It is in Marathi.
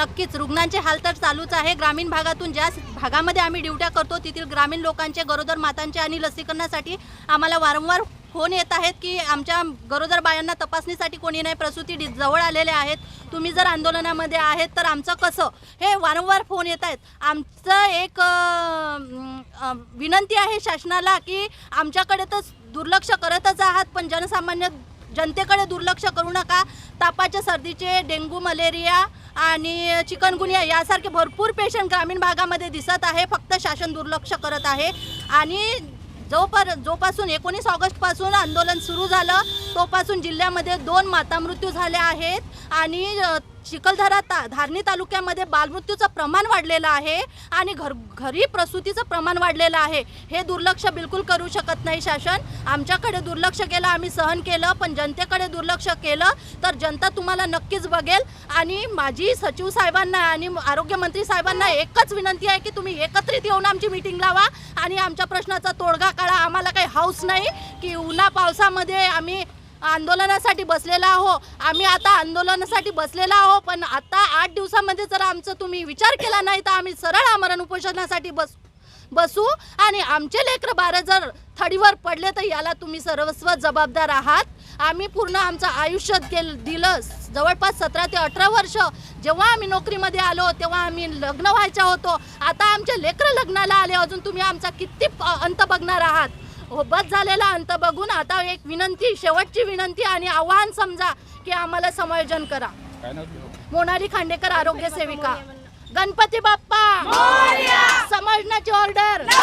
नक्कीच रुग्णांचे हाल तर चालूच आहे. ग्रामीण भागातून ज्या भागामध्ये आम्ही ड्युट्या करतो तेथील ग्रामीण लोकांचे गरोदर मातांचे आणि लसीकरणासाठी आम्हाला वारंवार फोन येत आहेत की आमच्या गरोदर बायांना तपासणीसाठी कोणी नाही प्रसूती डि- जवळ आलेले आहेत. तुम्ही जर आंदोलनामध्ये आहेत तर आमचं कसं? हे वारंवार फोन येत आहेत. आमचं एक विनंती आहे शासनाला की आमच्याकडे तर दुर्लक्ष करतच आहात पण जनसामान्य जनतेकडे दुर्लक्ष करू नका. तापाच्या सर्दीचे डेंग्यू मलेरिया आणि चिकनगुनिया यासारखे भरपूर पेशंट ग्रामीण भागामध्ये दिसत आहे. फक्त शासन दुर्लक्ष करत आहे. आणि जोपर जोपासून एकोणीस ऑगस्टपासून आंदोलन सुरू झालं. तोपासून जिल्ह्यामध्ये दोन माता मृत्यू झाले आहेत आणि चिखलदरा ता धारणी तालुक्यामध्ये बालमृत्यूचं प्रमाण वाढलेलं आहे आणि घर घरी प्रसूतीचं प्रमाण वाढलेलं आहे. हे दुर्लक्ष बिलकुल करू शकत नाही शासन. आमच्याकडे दुर्लक्ष केलं आम्ही सहन केलं पण जनतेकडे दुर्लक्ष केलं तर जनता तुम्हाला नक्कीच बघेल. आणि माझी सचिव साहेबांना आणि आरोग्यमंत्री साहेबांना एकच विनंती आहे की तुम्ही एकत्रित येऊन आमची मीटिंग लावा आणि आमच्या प्रश्नाचा तोडगा काढा. आम्हाला काही हाऊस नाही की उन्हा पावसामध्ये आम्ही आंदोलनासाठी बसलेला आहो. आम्ही आता आंदोलनासाठी बसलेला आहो पण आता आठ दिवसामध्ये जर आमचं तुम्ही विचार केला नाही तर आम्ही सरळ आमरण उपोषणासाठी बस बसू. आणि आमचे लेकरं बारा जर थडीवर पडले तर याला तुम्ही सर्वस्व जबाबदार आहात. आम्ही पूर्ण आमचं आयुष्य गेल दिलं. जवळपास सतरा ते अठरा वर्ष जेव्हा आम्ही नोकरीमध्ये आलो तेव्हा आम्ही लग्न व्हायच्या होतो. आता आमचे लेकरं लग्नाला आले. अजून तुम्ही आमचा किती अंत बघणार आहात. बस झालेला अंत बघून आता एक विनंती शेवटची विनंती आणि आव्हान समजा की आम्हाला समायोजन करा? मोनाली खांडेकर आरोग्य सेविका. गणपती बाप्पा! समजण्याची ऑर्डर!